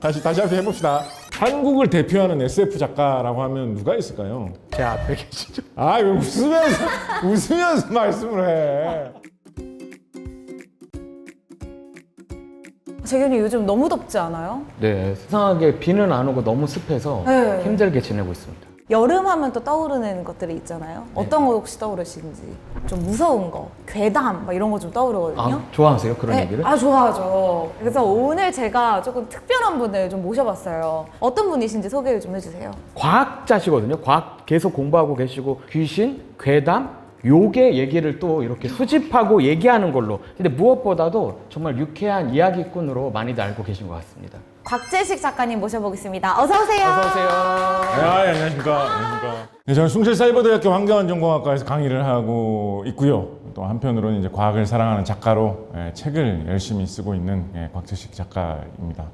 다시 다시 한번 해봅시다. 한국을 대표하는 SF 작가라고 하면 누가 있을까요? 제 앞에 계시죠? 아, 왜 웃으면서 웃으면서 말씀을 해? 재균이 요즘 너무 덥지 않아요? 네, 수상하게 비는 안 오고 너무 습해서 네. 힘들게 지내고 있습니다. 여름 하면 또 떠오르는 것들이 있잖아요. 어떤 거 혹시 떠오르시는지. 좀 무서운 거, 괴담 막 이런 거 좀 떠오르거든요. 아, 좋아하세요 그런 네, 얘기를? 아 좋아하죠. 그래서 오늘 제가 조금 특별한 분을 좀 모셔봤어요. 어떤 분이신지 소개를 좀 해주세요. 과학자시거든요. 과학 계속 공부하고 계시고 귀신, 괴담, 요괴 얘기를 또 이렇게 수집하고 얘기하는 걸로. 근데 무엇보다도 정말 유쾌한 이야기꾼으로 많이들 알고 계신 것 같습니다. 곽재식 작가님 모셔보겠습니다. 어서 오세요. 어서 오세요. 아, 예, 안녕하십니까. 안녕하십니까. 네, 저는 숭실사이버대학교 환경안전공학과에서 강의를 하고 있고요. 또 한편으로는 이제 과학을 사랑하는 작가로 예, 책을 열심히 쓰고 있는 예, 곽재식 작가입니다.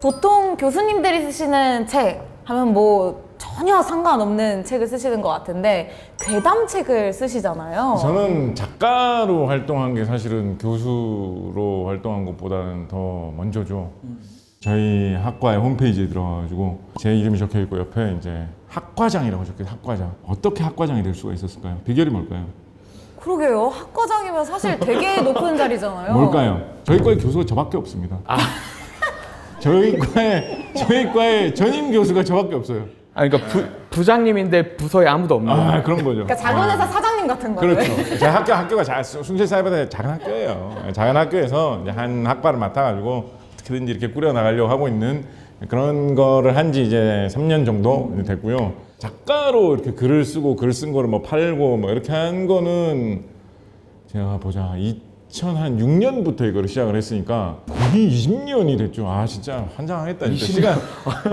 보통 교수님들이 쓰시는 책 하면 뭐 전혀 상관없는 책을 쓰시는 것 같은데 괴담 책을 쓰시잖아요. 저는 작가로 활동한 게 사실은 교수로 활동한 것보다는 더 먼저죠. 저희 학과의 홈페이지에 들어가가지고 제 이름이 적혀 있고 옆에 이제 학과장이라고 적혀 있어요. 학과장. 어떻게 학과장이 될 수가 있었을까요? 비결이 뭘까요? 그러게요. 학과장이면 사실 되게 높은 자리잖아요. 뭘까요? 저희 과에 교수가 저밖에 없습니다. 저희 과에 저희 과에 전임 교수가 저밖에 없어요. 아, 그러니까 부, 부장님인데 부서에 아무도 없는. 아 그런 거죠. 그러니까 작은 회사 사장님 같은 거예요. 그렇죠. 제 학교 학교가 자, 숭실 사이버대 작은 학교예요. 작은 학교에서 이제 한 학과를 맡아가지고 어떻게든지 이렇게 꾸려 나가려고 하고 있는 그런 거를 한 지 이제 3년 정도 됐고요. 작가로 이렇게 글을 쓰고 글 쓴 거를 뭐 팔고 뭐 이렇게 한 거는 제가 보자 2006년부터 이거를 시작을 했으니까 거의 20년이 됐죠. 아 진짜 환장하겠다. 진짜 시간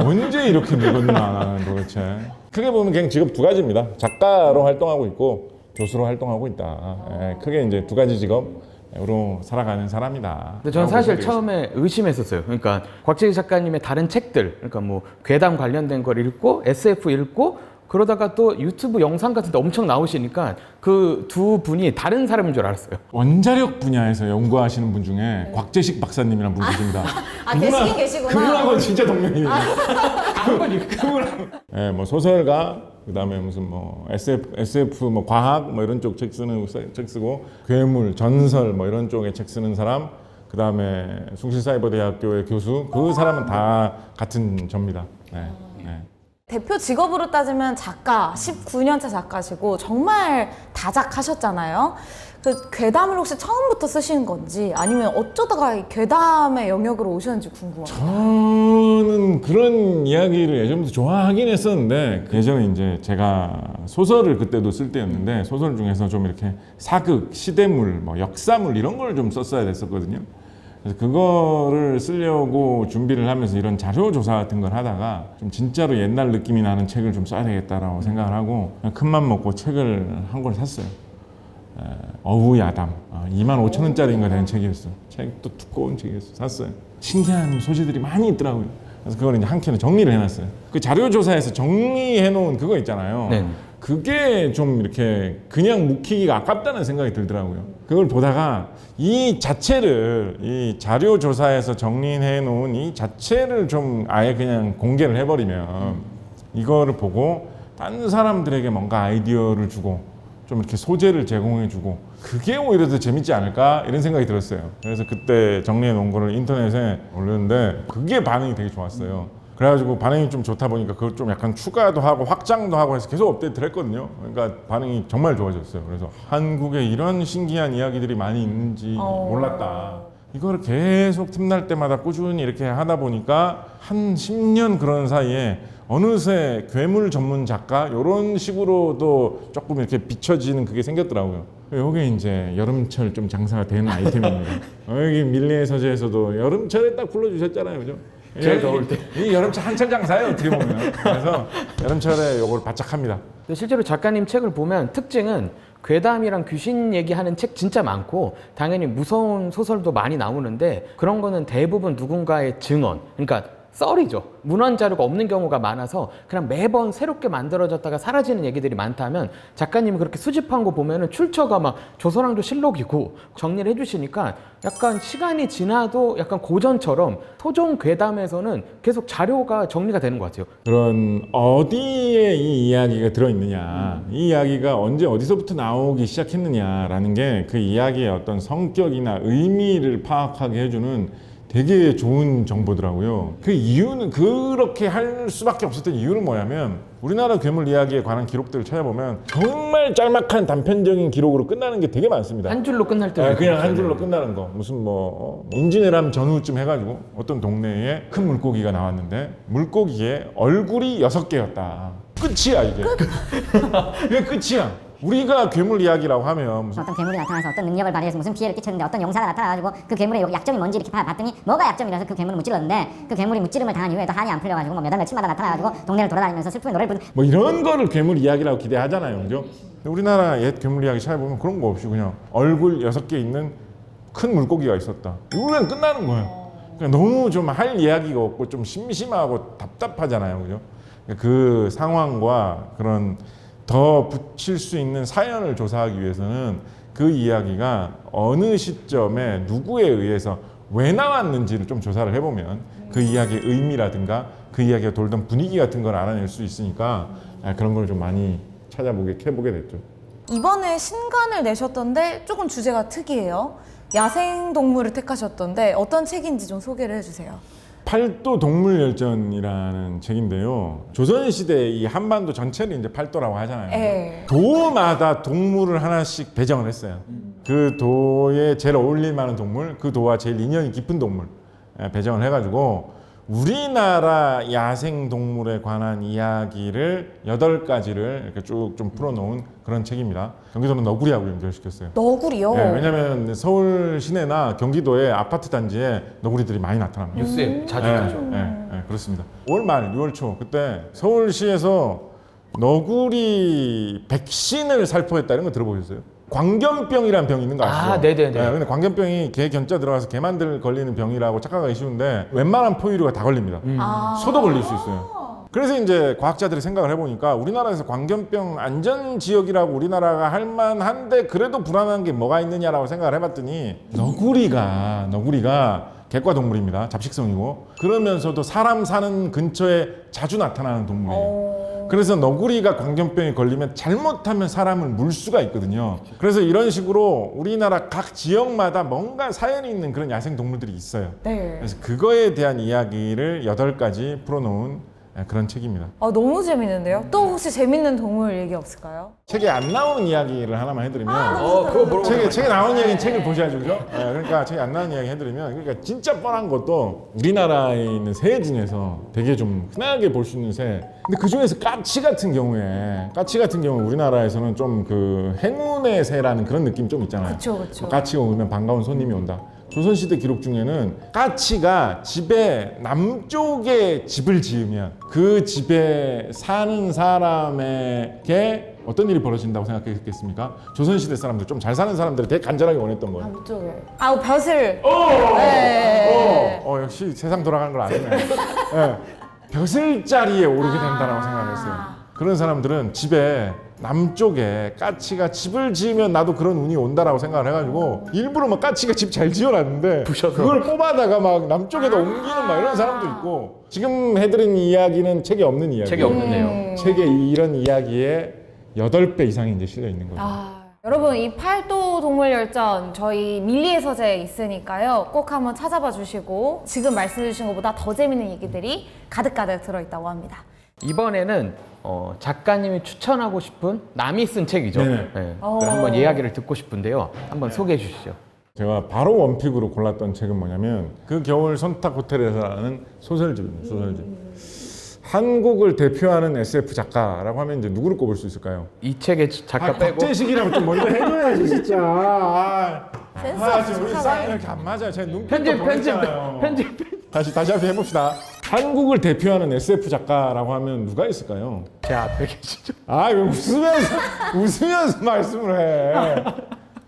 언제 이렇게 늙었나 도대체. 크게 보면 그냥 직업 두 가지입니다. 작가로 활동하고 있고 교수로 활동하고 있다. 예, 크게 이제 두 가지 직업으 로 살아가는 사람이다. 근데 저는 사실 처음에 의심했었어요. 그러니까 곽재희 작가님의 다른 책들, 그러니까 뭐 괴담 관련된 걸 읽고 SF 읽고 그러다가 또 유튜브 영상 같은 데 엄청 나오시니까 그 두 분이 다른 사람인 줄 알았어요. 원자력 분야에서 연구하시는 분 중에 곽재식 박사님이라는 분 계십니다. 아, 계시긴 계시구나. 그분하고 진짜 동명이에요. 그분 그분. 예, 뭐 소설가 그다음에 무슨 뭐 SF SF 뭐 과학 뭐 이런 쪽 책 쓰는 책 쓰고 괴물 전설 뭐 이런 쪽에 책 쓰는 사람 그다음에 숭실사이버대학교의 교수 그 사람은 다 같은 접니다. 네. 네. 대표 직업으로 따지면 작가, 19년차 작가시고 정말 다작하셨잖아요. 그 괴담을 혹시 처음부터 쓰신 건지 아니면 어쩌다가 이 괴담의 영역으로 오셨는지 궁금합니다. 저는 그런 이야기를 예전부터 좋아하긴 했었는데 예전에 이제 제가 소설을 그때도 쓸 때였는데 소설 중에서 좀 이렇게 사극, 시대물, 뭐 역사물 이런 걸 좀 썼어야 됐었거든요. 그래서 그거를 쓰려고 준비를 하면서 이런 자료 조사 같은 걸 하다가 좀 진짜로 옛날 느낌이 나는 책을 좀 써야 되겠다라고 생각을 하고 큰맘 먹고 책을 한 권 샀어요. 에, 어부야담 아, 2만 5천 원짜리인가 되는 책이었어요. 책도 두꺼운 책이었어요. 샀어요. 신기한 소재들이 많이 있더라고요. 그래서 그걸 이제 한 켠에 정리를 해놨어요. 그 자료 조사에서 정리해놓은 그거 있잖아요. 네. 그게 좀 이렇게 그냥 묵히기가 아깝다는 생각이 들더라고요. 그걸 보다가 이 자체를 이 자료 조사에서 정리해 놓은 이 자체를 좀 아예 그냥 공개를 해버리면 이거를 보고 다른 사람들에게 뭔가 아이디어를 주고 좀 이렇게 소재를 제공해 주고 그게 오히려 더 재밌지 않을까 이런 생각이 들었어요. 그래서 그때 정리해 놓은 거를 인터넷에 올렸는데 그게 반응이 되게 좋았어요. 그래가지고 반응이 좀 좋다 보니까 그걸 좀 약간 추가도 하고 확장도 하고 해서 계속 업데이트를 했거든요. 그러니까 반응이 정말 좋아졌어요. 그래서 한국에 이런 신기한 이야기들이 많이 있는지 어. 몰랐다. 이거를 계속 틈날 때마다 꾸준히 이렇게 하다 보니까 한 10년 그런 사이에 어느새 괴물 전문 작가 이런 식으로도 조금 이렇게 비춰지는 그게 생겼더라고요. 요게 이제 여름철 좀 장사가 되는 아이템입니다. 어, 여기 밀리의 서재에서도 여름철에 딱 불러주셨잖아요, 그죠? 제일 더울 때. 이 여름철 한철 장사예요, 어떻게 보면. 그래서 여름철에 요걸 바짝 합니다. 근데 실제로 작가님 책을 보면 특징은 괴담이랑 귀신 얘기하는 책 진짜 많고 당연히 무서운 소설도 많이 나오는데 그런 거는 대부분 누군가의 증언 그러니까 썰이죠. 문헌 자료가 없는 경우가 많아서 그냥 매번 새롭게 만들어졌다가 사라지는 얘기들이 많다면 작가님이 그렇게 수집한 거 보면은 출처가 막 조선왕조 실록이고 정리를 해주시니까 약간 시간이 지나도 약간 고전처럼 토종 괴담에서는 계속 자료가 정리가 되는 것 같아요. 그런 어디에 이 이야기가 들어있느냐, 이 이야기가 언제 어디서부터 나오기 시작했느냐라는 게 그 이야기의 어떤 성격이나 의미를 파악하게 해주는 되게 좋은 정보더라고요. 그 이유는 그렇게 할 수밖에 없었던 이유는 뭐냐면 우리나라 괴물 이야기에 관한 기록들을 찾아보면 정말 짤막한 단편적인 기록으로 끝나는 게 되게 많습니다. 한 줄로 끝날 때도 아, 그냥 있고. 한 줄로 끝나는 거 무슨 뭐 어, 임진왜란 전후쯤 해가지고 어떤 동네에 큰 물고기가 나왔는데 물고기의 얼굴이 여섯 개였다 끝이야 이게 이게 끝이야 우리가 괴물 이야기라고 하면 무슨 어떤 괴물이 나타나서 어떤 능력을 발휘해서 무슨 피해를 끼쳤는데 어떤 용사가 나타나가지고 그 괴물의 약점이 뭔지 이렇게 봐- 봤더니 뭐가 약점이라서 그 괴물을 무찔렀는데 그 괴물이 무찌름을 당한 이후에도 한이 안 풀려가지고 뭐 몇 달 며칠마다 나타나가지고 동네를 돌아다니면서 슬픈 노래를 부르 뭐 이런 거를 괴물 이야기라고 기대하잖아요 그죠? 근데 우리나라 옛 괴물 이야기 찾아보면 그런 거 없이 그냥 얼굴 여섯 개 있는 큰 물고기가 있었다. 이거랑 끝나는 거예요. 그러니까 너무 좀 할 이야기가 없고 좀 심심하고 답답하잖아요 그죠? 그 상황과 그런 더 붙일 수 있는 사연을 조사하기 위해서는 그 이야기가 어느 시점에 누구에 의해서 왜 나왔는지를 좀 조사를 해보면 그 이야기의 의미라든가 그 이야기가 돌던 분위기 같은 걸 알아낼 수 있으니까 아, 그런 걸 좀 많이 찾아보게 해보게 됐죠. 이번에 신간을 내셨던데 조금 주제가 특이해요. 야생 동물을 택하셨던데 어떤 책인지 좀 소개를 해주세요. 팔도 동물 열전이라는 책인데요. 조선 시대 이 한반도 전체를 이제 팔도라고 하잖아요. 예. 도마다 동물을 하나씩 배정을 했어요. 그 도에 제일 어울릴 만한 동물, 그 도와 제일 인연이 깊은 동물 예, 배정을 해가지고 우리나라 야생 동물에 관한 이야기를 여덟 가지를 이렇게 쭉 좀 풀어놓은 그런 책입니다. 경기도는 너구리하고 연결시켰어요. 너구리요. 예, 왜냐하면 서울 시내나 경기도의 아파트 단지에 너구리들이 많이 나타납니다. 뉴스에 자주 예, 나죠. 예, 예, 그렇습니다. 5월 말, 6월 초 그때 서울시에서 너구리 백신을 살포했다는 거 들어보셨어요? 광견병이라는 병이 있는 거 아시죠? 아, 네네네. 예, 근데 광견병이 개 견자 들어가서 개만들 걸리는 병이라고 착각하기 쉬운데 웬만한 포유류가 다 걸립니다. 아. 소도 걸릴 수 있어요. 그래서 이제 과학자들이 생각을 해보니까 우리나라에서 광견병 안전 지역이라고 우리나라가 할 만한데 그래도 불안한 게 뭐가 있느냐라고 생각을 해봤더니 너구리가 너구리가 객과 동물입니다. 잡식성이고 그러면서도 사람 사는 근처에 자주 나타나는 동물이에요. 어. 그래서 너구리가 광견병에 걸리면 잘못하면 사람을 물 수가 있거든요. 그래서 이런 식으로 우리나라 각 지역마다 뭔가 사연이 있는 그런 야생 동물들이 있어요. 네. 그래서 그거에 대한 이야기를 여덟 가지 풀어놓은 그런 책입니다. 아, 너무 재밌는데요. 또 혹시 재밌는 동물 얘기 없을까요? 책에 안 나오는 이야기를 하나만 해드리면 어, 그거 물어보고 책에 책에 나오는 이야기는 책을 보셔야죠, 그죠? 예, 그러니까 책에 안 나오는 이야기 해드리면 그러니까 진짜 뻔한 것도 우리나라에 있는 새 중에서 되게 좀 흔하게 볼 수 있는 새. 근데 그 중에서 까치 같은 경우에 까치 같은 경우 우리나라에서는 좀 그 행운의 새라는 그런 느낌 좀 있잖아요. 그쵸, 그쵸. 까치가 오면 반가운 손님이 온다. 조선시대 기록 중에는 까치가 집에 남쪽에 집을 지으면 그 집에 사는 사람에게 어떤 일이 벌어진다고 생각했겠습니까? 조선시대 사람들 좀 잘 사는 사람들이 되게 간절하게 원했던 거예요. 남쪽에. 아, 벼슬. 어, 네. 어, 어, 역시 세상 돌아가는 걸 아시네. 예, 벼슬 자리에 오르게 된다라고 생각을 했어요. 그런 사람들은 집에 남쪽에 까치가 집을 지으면 나도 그런 운이 온다라고 생각을 해가지고 일부러 막 까치가 집 잘 지어놨는데 부셔서. 그걸 뽑아다가 막 남쪽에다 옮기는 막 이런 사람도 있고 지금 해드린 이야기는 책에 없는 이야기. 책이 없는데요. 음. 책에 이런 이야기의 여덟 배 이상이 이제 실려 있는 거죠. 아, 여러분 이 팔도 동물 열전 저희 밀리의 서재에 있으니까요. 꼭 한번 찾아봐 주시고 지금 말씀해 주신 것보다 더 재밌는 얘기들이 가득가득 들어있다고 합니다. 이번에는 어, 작가님이 추천하고 싶은 남이 쓴 책이죠. 네 네. 네. 어. 한번 이야기를 듣고 싶은데요. 한번 소개해 주시죠. 제가 바로 원픽으로 골랐던 책은 뭐냐면 그 겨울 선탁 호텔에서라는 소설집입니다. 소설집. 한국을 대표하는 SF 작가라고 하면 이제 누구를 꼽을 수 있을까요? 이 책의 작가 아, 빼고 박재식이라면 좀 먼저 해줘야지 진짜. 아, 센스 아, 지금 우리 없으시네. 쌍이 이렇게 안 맞아요. 제 눈빛도 편집 편집 보냈잖아요. 편집 편집. 다시 다시 한번 해봅시다. 한국을 대표하는 SF 작가라고 하면 누가 있을까요? 제 앞에 계시죠. 아, 왜 웃으면서 웃으면서 말씀을 해?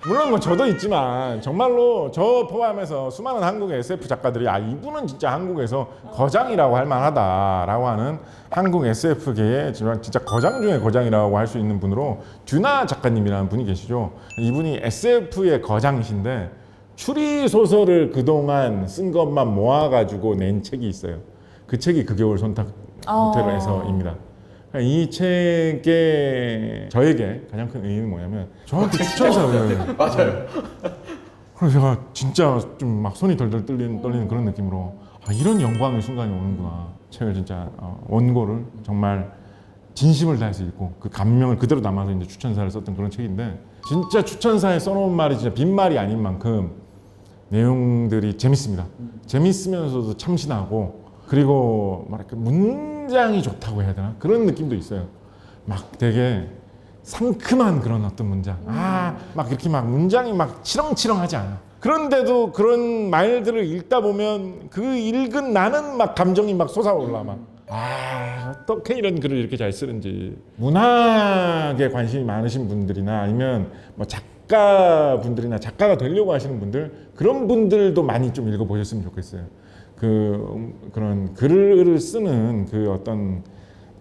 물론 뭐 저도 있지만 정말로 저 포함해서 수많은 한국의 SF 작가들이 아 이분은 진짜 한국에서 거장이라고 할 만하다라고 하는 한국 SF계의 진짜 거장 중에 거장이라고 할 수 있는 분으로 듀나 작가님이라는 분이 계시죠. 이분이 SF의 거장이신데 추리 소설을 그동안 쓴 것만 모아가지고 낸 책이 있어요. 그 책이 그 겨울 손탁 어. 호텔에서입니다. 이 책에 저에게 가장 큰 의미는 뭐냐면 저한테 추천사를 맞아요. 그래서 제가 진짜 좀 막 손이 덜덜 떨리는, 떨리는 그런 느낌으로 아, 이런 영광의 순간이 오는구나 책을 진짜 어, 원고를 정말 진심을 다해서 읽고 그 감명을 그대로 담아서 이제 추천사를 썼던 그런 책인데 진짜 추천사에 써놓은 말이 진짜 빈말이 아닌 만큼 내용들이 재밌습니다. 재밌으면서도 참신하고 그리고 뭐랄까 문장이 좋다고 해야 되나 그런 느낌도 있어요. 막 되게 상큼한 그런 어떤 문장. 아, 막 이렇게 막 문장이 막 치렁치렁하지 않아. 그런데도 그런 말들을 읽다 보면 그 읽은 나는 막 감정이 막 솟아올라 막. 아, 어떻게 이런 글을 이렇게 잘 쓰는지. 문학에 관심이 많으신 분들이나 아니면 뭐 작가 분들이나 작가가 되려고 하시는 분들 그런 분들도 많이 좀 읽어보셨으면 좋겠어요. 그 음, 그런 글을 쓰는 그 어떤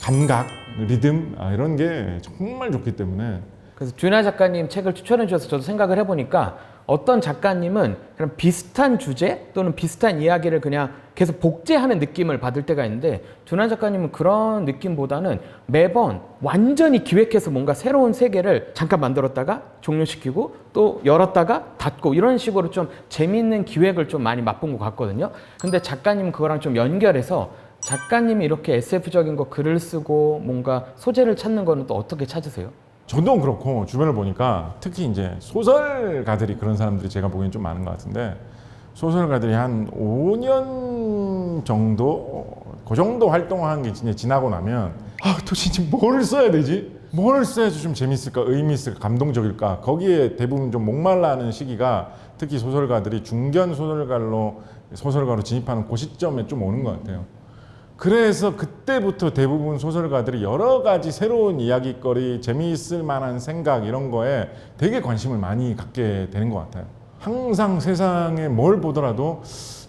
감각, 리듬 아, 이런 게 정말 좋기 때문에. 그래서 듀나 작가님 책을 추천해 주셔서 저도 생각을 해보니까 어떤 작가님은 그런 비슷한 주제 또는 비슷한 이야기를 그냥 계속 복제하는 느낌을 받을 때가 있는데 듀나 작가님은 그런 느낌보다는 매번 완전히 기획해서 뭔가 새로운 세계를 잠깐 만들었다가 종료시키고 또 열었다가 닫고 이런 식으로 좀 재미있는 기획을 좀 많이 맛본 것 같거든요. 근데 작가님은 그거랑 좀 연결해서 작가님이 이렇게 SF적인 거 글을 쓰고 뭔가 소재를 찾는 거는 또 어떻게 찾으세요? 저도 그렇고 주변을 보니까 특히 이제 소설가들이 그런 사람들이 제가 보기엔 좀 많은 것 같은데 소설가들이 한 5년 정도 그 정도 활동한 게 진짜 지나고 나면 아 도대체 뭘 써야 되지? 뭘 써야지 좀 재밌을까, 의미 있을까, 감동적일까? 거기에 대부분 좀 목말라하는 시기가 특히 소설가들이 중견 소설가로 소설가로 진입하는 그 시점에 좀 오는 것 같아요. 그래서 그때부터 대부분 소설가들이 여러 가지 새로운 이야기거리, 재미있을 만한 생각 이런 거에 되게 관심을 많이 갖게 되는 것 같아요. 항상 세상에 뭘 보더라도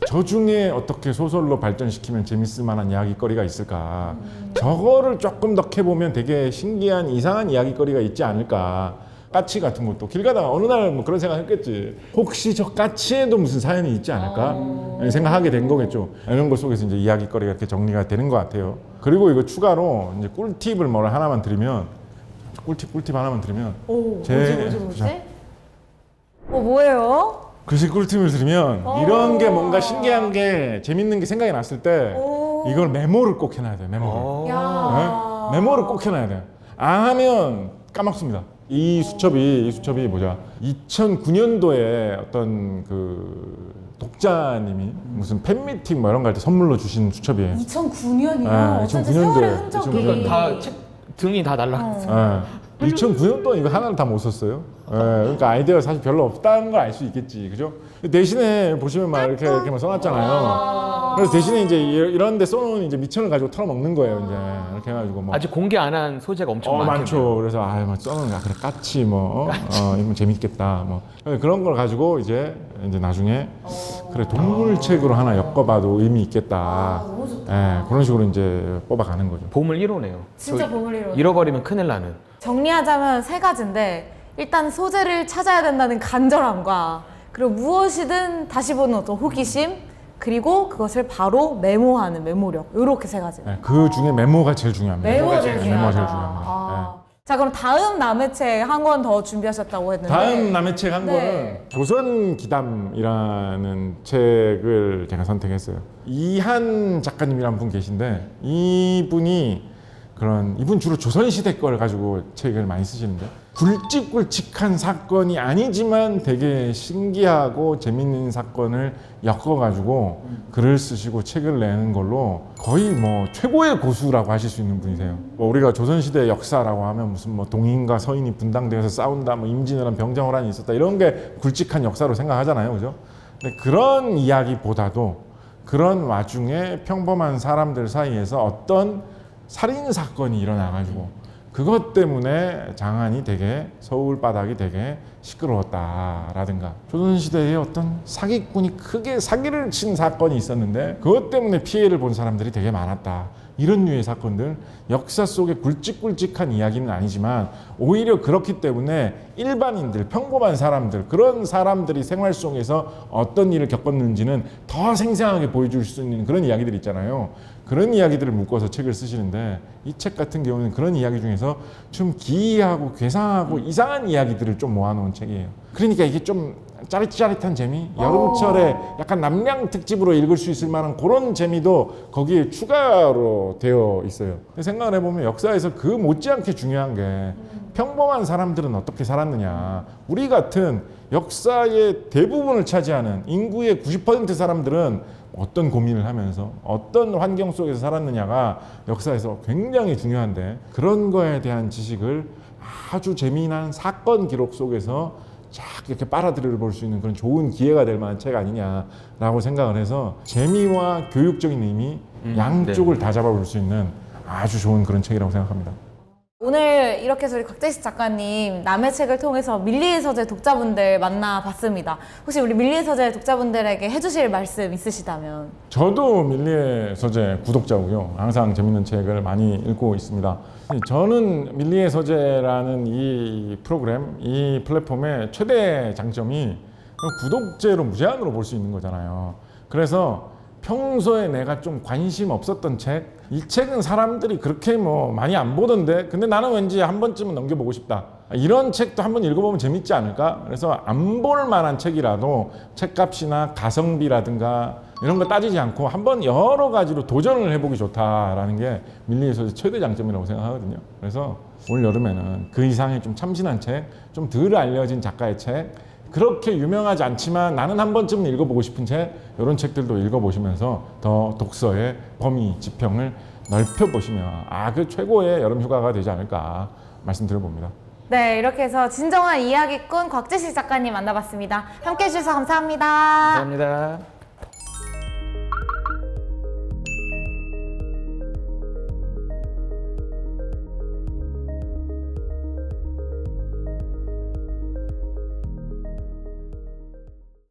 저 중에 어떻게 소설로 발전시키면 재밌을 만한 이야기거리가 있을까. 저거를 조금 더 캐보면 되게 신기한 이상한 이야기거리가 있지 않을까. 까치 같은 것도 길 가다가 어느 날 뭐 그런 생각 했겠지. 혹시 저 까치에도 무슨 사연이 있지 않을까? 생각하게 된 거겠죠. 이런 것 속에서 이제 이야기거리가 이렇게 정리가 되는 것 같아요. 그리고 이거 추가로 이제 꿀팁을 뭐 하나만 드리면 꿀팁 꿀팁 하나만 드리면 오, 제- 뭐지, 뭐지, 뭐지? 어, 뭐예요? 글씨 꿀팁을 드리면 오. 이런 게 뭔가 신기한 게 재밌는 게 생각이 났을 때 오. 이걸 메모를 꼭 해놔야 돼요. 메모를. 어. 야. 네? 메모를 꼭 해놔야 돼요. 안 하면 까먹습니다. 이 수첩이 이 수첩이 뭐냐? 2009년도에 어떤 그 독자님이 무슨 팬미팅 뭐 이런 거 할 때 선물로 주신 수첩이에요. 2009년이요. 네, 어쩐지 2009 년도에, 세월의 흔적이. 그러니까 다 책 등이 다 날라갔어요. 예. 2009년 동안 이거 하나를 다 못 썼어요. 예, 그러니까 아이디어가 사실 별로 없다는 걸 알 수 있겠지, 그죠? 대신에 보시면 막 이렇게 이렇게 막 써놨잖아요. 그래서 대신에 이제 이- 이런 데 써놓은 이제 미천을 가지고 털어먹는 거예요, 이제 이렇게 해가지고 뭐. 아직 공개 안 한 소재가 엄청 어, 많겠네요. 많죠. 그래서 아, 뭐 써놓은 거 그래 까치 뭐, 어, 어, 이건 재밌겠다, 뭐 그런 걸 가지고 이제 이제 나중에 그래 동물책으로 하나 엮어봐도 의미 있겠다. 아, 너무 좋다. 예, 그런 식으로 이제 뽑아가는 거죠. 보물 1호네요. 진짜 보물 1호. 잃어버리면 큰일 나는. 정리하자면 세 가지인데 일단 소재를 찾아야 된다는 간절함과 그리고 무엇이든 다시 보는 어떤 호기심 그리고 그것을 바로 메모하는 메모력 이렇게 세 가지. 예, 그 중에 메모가 제일 중요합니다. 메모가 제일 네, 중요하다. 메모가 제일 중요합니다. 아. 자 그럼 다음 남의 책 한 권 더 준비하셨다고 했는데 다음 남의 책 한 네. 거는 조선 기담이라는 책을 제가 선택했어요. 이한 작가님이라는 분 계신데 이분이 그런 이분 주로 조선 시대 걸 가지고 책을 많이 쓰시는데 굵직굵직한 사건이 아니지만 되게 신기하고 재밌는 사건을 엮어가지고 글을 쓰시고 책을 내는 걸로 거의 뭐 최고의 고수라고 하실 수 있는 분이세요. 뭐 우리가 조선시대 역사라고 하면 무슨 뭐 동인과 서인이 분당되어서 싸운다, 뭐 임진왜란 병정호란이 있었다 이런 게 굵직한 역사로 생각하잖아요, 그죠? 근데 그런 이야기보다도 그런 와중에 평범한 사람들 사이에서 어떤 살인 사건이 일어나가지고 그것 때문에 장안이 되게 서울 바닥이 되게 시끄러웠다라든가 조선시대에 어떤 사기꾼이 크게 사기를 친 사건이 있었는데 그것 때문에 피해를 본 사람들이 되게 많았다. 이런 류의 사건들 역사 속에 굵직굵직한 이야기는 아니지만 오히려 그렇기 때문에 일반인들 평범한 사람들 그런 사람들이 생활 속에서 어떤 일을 겪었는지는 더 생생하게 보여줄 수 있는 그런 이야기들 있잖아요 그런 이야기들을 묶어서 책을 쓰시는데 이 책 같은 경우는 그런 이야기 중에서 좀 기이하고 괴상하고 이상한 이야기들을 좀 모아놓은 책이에요. 그러니까 이게 좀 짜릿짜릿한 재미? 여름철에 약간 남양 특집으로 읽을 수 있을 만한 그런 재미도 거기에 추가로 되어 있어요. 생각을 해보면 역사에서 그 못지않게 중요한 게 평범한 사람들은 어떻게 살았느냐. 우리 같은 역사의 대부분을 차지하는 인구의 90% 사람들은 어떤 고민을 하면서 어떤 환경 속에서 살았느냐가 역사에서 굉장히 중요한데 그런 거에 대한 지식을 아주 재미난 사건 기록 속에서 쫙 이렇게 빨아들여 볼 수 있는 그런 좋은 기회가 될 만한 책 아니냐라고 생각을 해서 재미와 교육적인 의미 양쪽을 다 잡아볼 수 있는 아주 좋은 그런 책이라고 생각합니다. 오늘 이렇게 해서 우리 곽재식 작가님 남의 책을 통해서 밀리의 서재 독자분들 만나봤습니다. 혹시 우리 밀리의 서재 독자분들에게 해주실 말씀 있으시다면? 저도 밀리의 서재 구독자고요. 항상 재밌는 책을 많이 읽고 있습니다. 저는 밀리의 서재라는 이 프로그램, 이 플랫폼의 최대 장점이 구독제로 무제한으로 볼 수 있는 거잖아요. 그래서 평소에 내가 좀 관심 없었던 책, 이 책은 사람들이 그렇게 뭐 많이 안 보던데, 근데 나는 왠지 한 번쯤은 넘겨보고 싶다. 이런 책도 한번 읽어보면 재밌지 않을까? 그래서 안 볼 만한 책이라도 책값이나 가성비라든가 이런 거 따지지 않고 한번 여러 가지로 도전을 해보기 좋다라는 게 밀리에서 최대 장점이라고 생각하거든요. 그래서 올 여름에는 그 이상의 좀 참신한 책, 좀 덜 알려진 작가의 책, 그렇게 유명하지 않지만 나는 한 번쯤 읽어보고 싶은 책 이런 책들도 읽어보시면서 더 독서의 범위 지평을 넓혀보시면 아 그 최고의 여름 휴가가 되지 않을까 말씀드려봅니다. 네, 이렇게 해서 진정한 이야기꾼 곽재식 작가님 만나봤습니다. 함께 해주셔서 감사합니다. 감사합니다.